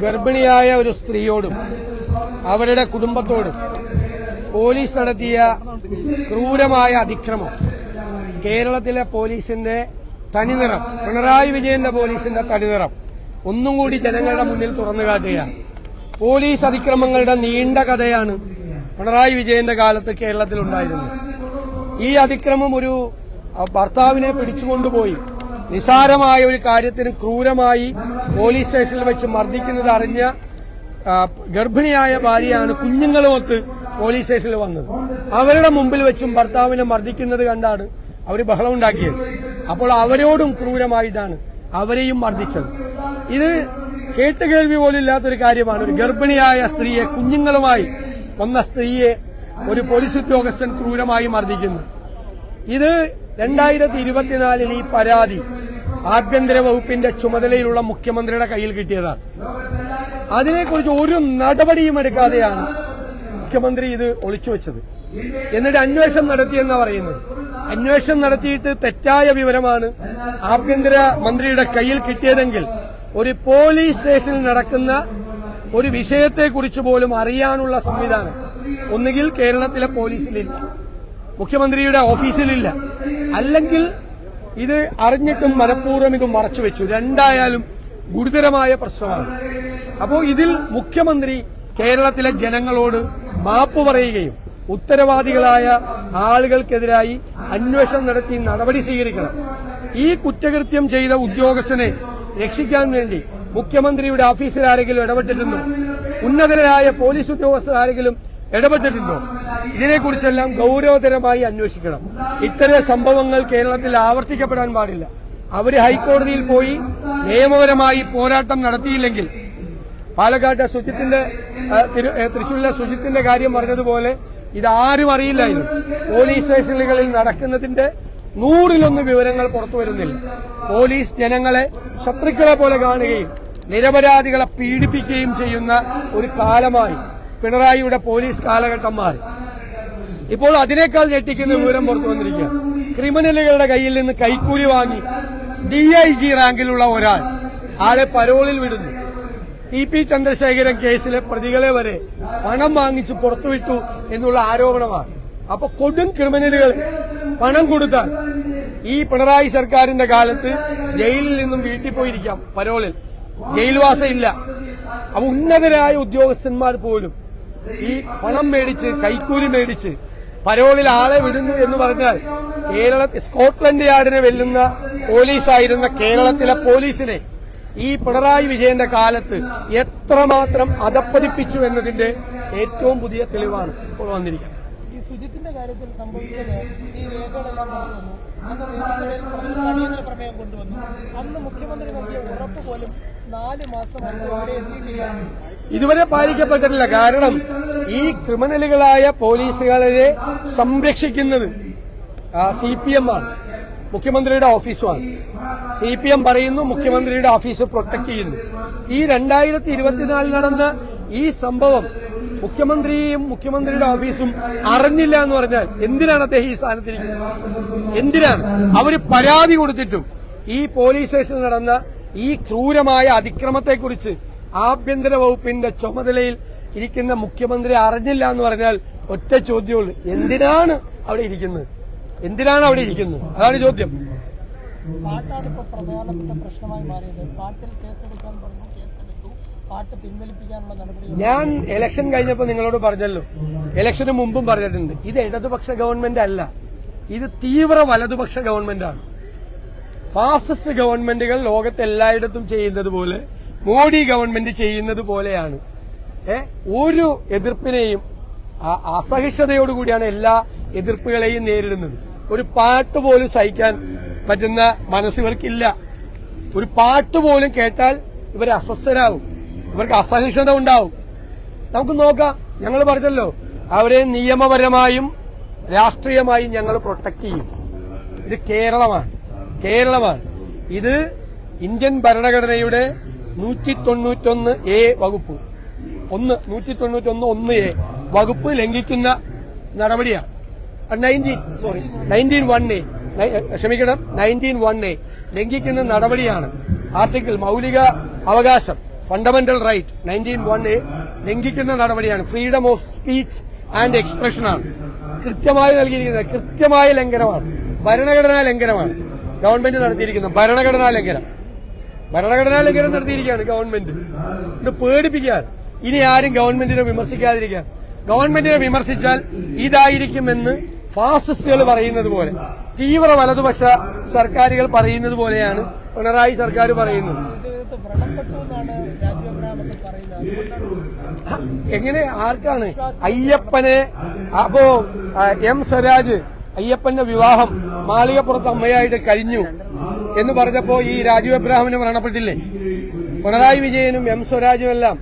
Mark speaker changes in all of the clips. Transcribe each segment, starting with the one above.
Speaker 1: ഗർഭിണിയായ ഒരു സ്ത്രീയോടും അവരുടെ കുടുംബത്തോടും പോലീസ് നടത്തിയ ക്രൂരമായ അതിക്രമം. കേരളത്തിലെ പോലീസിന്റെ തനിനിറം പിണറായി വിജയന്റെ പോലീസിന്റെ തനിനിറം ഒന്നും കൂടി ജനങ്ങളുടെ മുന്നിൽ തുറന്നു കാട്ടുകയാണ്. പോലീസ് അതിക്രമങ്ങളുടെ നീണ്ട കഥയാണ് പിണറായി വിജയന്റെ കാലത്ത് കേരളത്തിൽ ഉണ്ടായിരുന്നത്. ഈ അതിക്രമം ഒരു ഭർത്താവിനെ പിടിച്ചുകൊണ്ടുപോയി. നിസാരമായ ഒരു കാര്യത്തിന് ക്രൂരമായി പോലീസ് സ്റ്റേഷനിൽ വെച്ച് മർദ്ദിക്കുന്നത് അറിഞ്ഞ ഗർഭിണിയായ ഭാര്യയാണ് കുഞ്ഞുങ്ങളുമൊത്ത് പോലീസ് സ്റ്റേഷനിൽ വന്നത്. അവരുടെ മുമ്പിൽ വെച്ചും ഭർത്താവിനെ മർദ്ദിക്കുന്നത് കണ്ടാണ് അവർ ബഹളമുണ്ടാക്കിയത് അപ്പോൾ അവരോടും ക്രൂരമായിട്ടാണ് അവരെയും മർദ്ദിച്ചത്. ഇത് കേട്ടുകേൾവി പോലും ഇല്ലാത്തൊരു കാര്യമാണ്. ഒരു ഗർഭിണിയായ സ്ത്രീയെ കുഞ്ഞുങ്ങളുമായി വന്ന സ്ത്രീയെ ഒരു പോലീസ് ഉദ്യോഗസ്ഥൻ ക്രൂരമായി മർദ്ദിക്കുന്നു. ഇത് രണ്ടായിരത്തി ഇരുപത്തിനാലിൽ ഈ പരാതി ആഭ്യന്തര വകുപ്പിന്റെ ചുമതലയിലുള്ള മുഖ്യമന്ത്രിയുടെ കയ്യിൽ കിട്ടിയതാണ്. അതിനെക്കുറിച്ച് ഒരു നടപടിയും എടുക്കാതെയാണ് മുഖ്യമന്ത്രി ഇത് ഒളിച്ചു വെച്ചത് എന്നിട്ട് അന്വേഷണം നടത്തിയെന്നാണ് പറയുന്നത്. അന്വേഷണം നടത്തിയിട്ട് തെറ്റായ വിവരമാണ് ആഭ്യന്തര മന്ത്രിയുടെ കയ്യിൽ കിട്ടിയതെങ്കിൽ ഒരു പോലീസ് സ്റ്റേഷനിൽ നടക്കുന്ന ഒരു വിഷയത്തെക്കുറിച്ച് പോലും അറിയാനുള്ള സംവിധാനം ഒന്നുകിൽ കേരളത്തിലെ പോലീസിലില്ല മുഖ്യമന്ത്രിയുടെ ഓഫീസിലില്ല. അല്ലെങ്കിൽ ഇത് അറിഞ്ഞിട്ടും മനഃപൂർവം ഇത് മറച്ചുവെച്ചു രണ്ടായാലും ഗുരുതരമായ പ്രശ്നമാണ്. അപ്പോൾ ഇതിൽ മുഖ്യമന്ത്രി കേരളത്തിലെ ജനങ്ങളോട് മാപ്പ് പറയുകയും ഉത്തരവാദികളായ ആളുകൾക്കെതിരായി അന്വേഷണം നടത്തി നടപടി സ്വീകരിക്കണം. ഈ കുറ്റകൃത്യം ചെയ്ത ഉദ്യോഗസ്ഥനെ രക്ഷിക്കാൻ വേണ്ടി മുഖ്യമന്ത്രിയുടെ ഓഫീസിൽ ആരെങ്കിലും ഇടപെട്ടിട്ടുണ്ടോ? ഉന്നതരായ പോലീസ് ഉദ്യോഗസ്ഥർ ആരെങ്കിലും ഇടപെട്ടിട്ടുണ്ടോ? ഇതിനെക്കുറിച്ചെല്ലാം ഗൌരവതരമായി അന്വേഷിക്കണം. ഇത്തരം സംഭവങ്ങൾ കേരളത്തിൽ ആവർത്തിക്കപ്പെടാൻ പാടില്ല. അവർ ഹൈക്കോടതിയിൽ പോയി നിയമപരമായി പോരാട്ടം നടത്തിയില്ലെങ്കിൽ പാലക്കാട്ടെ സുജിത്തിന്റെ ആ, തൃശ്ശൂരിലെ സുജിത്തിന്റെ കാര്യം പറഞ്ഞതുപോലെ ഇതാരും അറിയില്ലായിരുന്നു. പോലീസ് സ്റ്റേഷനുകളിൽ നടക്കുന്നതിന്റെ നൂറിലൊന്ന് വിവരങ്ങൾ പുറത്തു വരുന്നില്ല. പോലീസ് ജനങ്ങളെ ശത്രുക്കളെ പോലെ കാണുകയും നിരപരാധികളെ പീഡിപ്പിക്കുകയും ചെയ്യുന്ന ഒരു കാലമായി പിണറായിയുടെ പോലീസ് കാലഘട്ടം മാറി. ഇപ്പോൾ അതിനേക്കാൾ ഞെട്ടിക്കുന്ന വിവരം പുറത്തു വന്നിരിക്കുക ക്രിമിനലുകളുടെ കയ്യിൽ നിന്ന് കൈക്കൂലി വാങ്ങി ഡി റാങ്കിലുള്ള ഒരാൾ ആളെ പരോളിൽ വിടുന്നു. ടി പി ചന്ദ്രശേഖരൻ കേസിലെ പ്രതികളെ വരെ പണം വാങ്ങിച്ച് പുറത്തുവിട്ടു എന്നുള്ള ആരോപണമാണ്. അപ്പൊ കൊടും ക്രിമിനലുകൾ പണം കൊടുത്താൽ ഈ പിണറായി സർക്കാരിന്റെ കാലത്ത് ജയിലിൽ നിന്നും വീട്ടിൽ പോയിരിക്കാം പരോളിൽ. ജയിൽവാസം ഇല്ല അപ്പൊ ഉന്നതരായ ഉദ്യോഗസ്ഥന്മാർ പോലും ഈ പണം മേടിച്ച് കൈക്കൂലി മേടിച്ച് പരോളിൽ ആളെ വിടുന്നു എന്ന് പറഞ്ഞാൽ കേരള സ്കോട്ട്ലൻഡ് യാർഡിനെ വെല്ലുന്ന പോലീസായിരുന്ന കേരളത്തിലെ പോലീസിനെ ഈ പിണറായി വിജയന്റെ കാലത്ത് എത്രമാത്രം അധപ്പതിപ്പിച്ചു എന്നതിന്റെ ഏറ്റവും പുതിയ തെളിവാണ് ഇപ്പോൾ വന്നിരിക്കുന്നത്.
Speaker 2: ഈ ശുചിത്തിന്റെ കാര്യത്തിൽ സംഭവിച്ചത് ഈ രേഖകളെല്ലാം അന്ന് നിയമസഭയിൽ പ്രതി- അടിയന്തര പ്രമേയം കൊണ്ടുവന്നു. അന്ന് മുഖ്യമന്ത്രി നൽകിയ ഉറപ്പ് പോലും നാല് മാസമായി ഇവിടെ എത്തിയിട്ടില്ല.
Speaker 1: ഇതുവരെ പാലിക്കപ്പെട്ടിട്ടില്ല. കാരണം ഈ ക്രിമിനലുകളായ പോലീസുകാരെ സംരക്ഷിക്കുന്നത് സി പി എം ആണ്. മുഖ്യമന്ത്രിയുടെ ഓഫീസുമാണ്. സി പി എം പറയുന്നു മുഖ്യമന്ത്രിയുടെ ഓഫീസ് പ്രൊട്ടക്ട് ചെയ്യുന്നു. ഈ രണ്ടായിരത്തി ഇരുപത്തിനാലിൽ നടന്ന ഈ സംഭവം മുഖ്യമന്ത്രിയും മുഖ്യമന്ത്രിയുടെ ഓഫീസും അറിഞ്ഞില്ല എന്ന് പറഞ്ഞാൽ എന്തിനാണ് അദ്ദേഹം ഈ സ്ഥാനത്തിരിക്കുന്നത്? എന്തിനാണ്? അവർ പരാതി കൊടുത്തിട്ടും ഈ പോലീസ് സ്റ്റേഷനിൽ നടന്ന ഈ ക്രൂരമായ അതിക്രമത്തെക്കുറിച്ച് ആഭ്യന്തര വകുപ്പിന്റെ ചുമതലയിൽ ഇരിക്കുന്ന മുഖ്യമന്ത്രി അറിഞ്ഞില്ല എന്ന് പറഞ്ഞാൽ ഒറ്റ ചോദ്യമുള്ളൂ. എന്തിനാണ് അവിടെ ഇരിക്കുന്നത്? എന്തിനാണ് അവിടെ ഇരിക്കുന്നത്? അതാണ് ചോദ്യം.
Speaker 2: പാട്ടാണ് ഇപ്പോൾ പ്രധാനപ്പെട്ട പ്രശ്നമായി മാറിയത്. പാട്ടിൽ കേസെടുക്കാൻ പറഞ്ഞു കേസെടുത്തു. പാട്ട് പിൻവലിപ്പിക്കാനുള്ള
Speaker 1: ഞാൻ ഇലക്ഷൻ കഴിഞ്ഞപ്പോൾ നിങ്ങളോട് പറഞ്ഞല്ലോ. ഇലക്ഷന് മുമ്പും പറഞ്ഞിട്ടുണ്ട്. ഇത് ഇടതുപക്ഷ ഗവൺമെന്റ് അല്ല. ഇത് തീവ്ര വലതുപക്ഷ ഗവൺമെന്റാണ് ഫാസിസ്റ്റ് ഗവൺമെന്റുകൾ ലോകത്ത് എല്ലായിടത്തും ചെയ്യുന്നത് പോലെ മോഡി ഗവൺമെന്റ് ചെയ്യുന്നത് പോലെയാണ്. ഒരു എതിർപ്പിനെയും അസഹിഷ്ണുതയോടുകൂടിയാണ് എല്ലാ എതിർപ്പുകളെയും നേരിടുന്നത്. ഒരു പാട്ട് പോലും സഹിക്കാൻ പറ്റുന്ന മനസ്സ് ഇവർക്കില്ല ഒരു പാട്ട് പോലും കേട്ടാൽ ഇവർ അസ്വസ്ഥരാകും ഇവർക്ക് അസഹിഷ്ണുത ഉണ്ടാവും. നമുക്ക് നോക്കാം. ഞങ്ങൾ പറഞ്ഞല്ലോ അവരെ നിയമപരമായും രാഷ്ട്രീയമായും ഞങ്ങൾ പ്രൊട്ടക്ട് ചെയ്യും. ഇത് കേരളമാണ്. കേരളമാണ്. ഇത് ഇന്ത്യൻ ഭരണഘടനയുടെ നൂറ്റി തൊണ്ണൂറ്റൊന്ന് എ വകുപ്പ്. ഒന്ന് നൂറ്റി തൊണ്ണൂറ്റൊന്ന് ഒന്ന് എ വകുപ്പ് ലംഘിക്കുന്ന നടപടിയാണ്. Nineteen sorry nineteen one A ക്ഷമിക്കണം നയന്റീൻ വൺ എ ലംഘിക്കുന്ന നടപടിയാണ് ആർട്ടിക്കിൾ മൗലിക അവകാശം fundamental right nineteen one A ലംഘിക്കുന്ന നടപടിയാണ്. Freedom of speech and expression ആണ്. കൃത്യമായി നൽകിയിരിക്കുന്നത് കൃത്യമായ ലംഘനമാണ്. ഭരണഘടനാ ലംഘനമാണ്. ഗവൺമെന്റ് നടത്തിയിരിക്കുന്നത് ഭരണഘടനാ ലംഘനം. ഭരണഘടനാ ലംഘനം നടത്തിയിരിക്കുകയാണ് ഗവൺമെന്റ്. ഇത് പേടിപ്പിക്കാൻ ഇനി ആരും ഗവൺമെന്റിനെ വിമർശിക്കാതിരിക്കാൻ ഗവൺമെന്റിനെ വിമർശിച്ചാൽ ഇതായിരിക്കുമെന്ന് ഫാസിസ്റ്റുകൾ പറയുന്നത് പോലെ തീവ്ര വലതുപക്ഷ സർക്കാരുകൾ പറയുന്നത് പോലെയാണ് പിണറായി സർക്കാർ പറയുന്നത്. എങ്ങനെ? ആർക്കാണ്? അയ്യപ്പനെ അപ്പോ എം സ്വരാജ് അയ്യപ്പന്റെ വിവാഹം മാളികപ്പുറത്ത് അമ്മയായിട്ട് കഴിഞ്ഞു എന്ന് പറഞ്ഞപ്പോ ഈ രാജീവ് അബ്രാഹിമിന് മരണപ്പെട്ടില്ലേ? പിണറായി വിജയനും എം സ്വരാജും എല്ലാം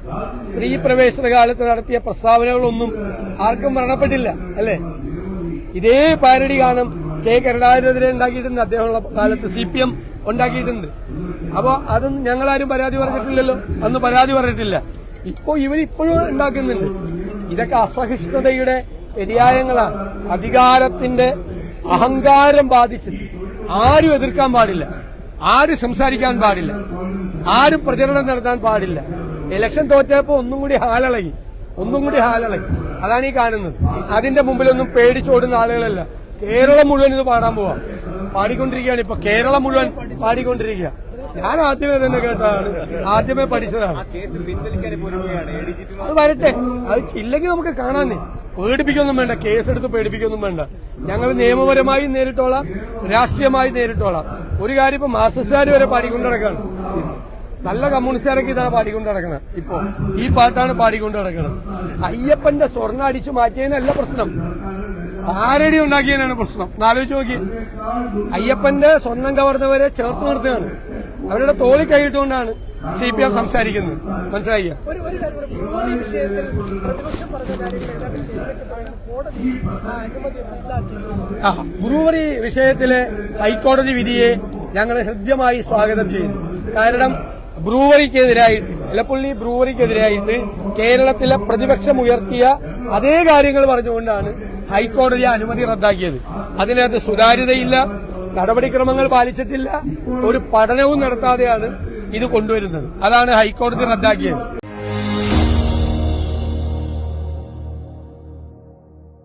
Speaker 1: സ്ത്രീ പ്രവേശന കാലത്ത് നടത്തിയ പ്രസ്താവനകളൊന്നും ആർക്കും മരണപ്പെട്ടില്ല അല്ലേ? ഇതേ പാരഡി കാണും കെ കരുണാകരനെതിരെ ഉണ്ടാക്കിയിട്ടുണ്ട്. അദ്ദേഹമുള്ള കാലത്ത് സി പി എം ഉണ്ടാക്കിയിട്ടുണ്ട്. അപ്പൊ അതും ഞങ്ങളാരും പരാതി പറഞ്ഞിട്ടില്ലല്ലോ. അന്ന് പരാതി പറഞ്ഞിട്ടില്ല. ഇപ്പോ ഇവരിപ്പോഴും ഉണ്ടാക്കുന്നുണ്ട്. ഇതൊക്കെ അസഹിഷ്ണുതയുടെ വ്യതിയായങ്ങളാണ് അധികാരത്തിന്റെ അഹങ്കാരം ബാധിച്ചിട്ട് ആരും എതിർക്കാൻ പാടില്ല. ആരും സംസാരിക്കാൻ പാടില്ല. ആരും പ്രചരണം നടത്താൻ പാടില്ല. ഇലക്ഷൻ തോറ്റപ്പോ ഒന്നും കൂടി ഹാലളകി. ഒന്നും കൂടി ഹാലളകി. അതാണ് ഈ കാണുന്നത്. അതിന്റെ മുമ്പിലൊന്നും പേടിച്ചോടുന്ന ആളുകളല്ല. കേരളം മുഴുവൻ ഇത് പാടാൻ പോവാ. പാടിക്കൊണ്ടിരിക്കുകയാണ്. ഇപ്പൊ കേരളം മുഴുവൻ പാടിക്കൊണ്ടിരിക്കുക. ഞാൻ ആദ്യമേ തന്നെ കേട്ടതാണ്. ആദ്യമേ പഠിച്ചതാണ്. അത് വരട്ടെ. അത് ഇല്ലെങ്കിൽ നമുക്ക് കാണാനേ പേടിപ്പിക്കൊന്നും വേണ്ട. കേസെടുത്ത് പേടിപ്പിക്കൊന്നും വേണ്ട. ഞങ്ങൾ നിയമപരമായി നേരിട്ടോളാം. രാഷ്ട്രീയമായി നേരിട്ടോളാം. ഒരു കാര്യം ഇപ്പൊ മാർസിസ്റ്റുകാർ വരെ പാടിക്കൊണ്ട് നടക്കാണ് നല്ല കമ്മ്യൂണിസ്റ്റുകാരൊക്കെ ഇതാണ് പാടിക്കൊണ്ട് നടക്കണം ഇപ്പോ ഈ പാട്ടാണ് പാടിക്കൊണ്ട് നടക്കണം അയ്യപ്പന്റെ സ്വർണ അടിച്ചു മാറ്റിയതിനല്ല പ്രശ്നം. ആരടി ഉണ്ടാക്കിയതിനാണ് പ്രശ്നം? എന്നാലോചിച്ച് നോക്കി. അയ്യപ്പന്റെ സ്വർണം കവർന്നവരെ ചേർത്ത് നിർത്തുകയാണ്. അവരുടെ തോളി കൈയിട്ടുകൊണ്ടാണ് സി പി എം സംസാരിക്കുന്നത്.
Speaker 2: മനസ്സിലായി? ആ
Speaker 1: ബ്രൂവറി വിഷയത്തിലെ ഹൈക്കോടതി വിധിയെ ഞങ്ങൾ ഹൃദ്യമായി സ്വാഗതം ചെയ്യുന്നു. കാരണം ബ്രൂവറിക്കെതിരായിട്ട് ഇലപ്പള്ളി ബ്രൂവറിക്കെതിരായിട്ട് കേരളത്തിലെ പ്രതിപക്ഷം ഉയർത്തിയ അതേ കാര്യങ്ങൾ പറഞ്ഞുകൊണ്ടാണ് ഹൈക്കോടതി അനുമതി റദ്ദാക്കിയത്. അതിനകത്ത് സുതാര്യതയില്ല നടപടിക്രമങ്ങൾ പാലിച്ചിട്ടില്ല ഒരു പഠനവും നടത്താതെയാണ് ഇത് കൊണ്ടുവരുന്നത്. അതാണ് ഹൈക്കോടതി റദ്ദാക്കിയത്.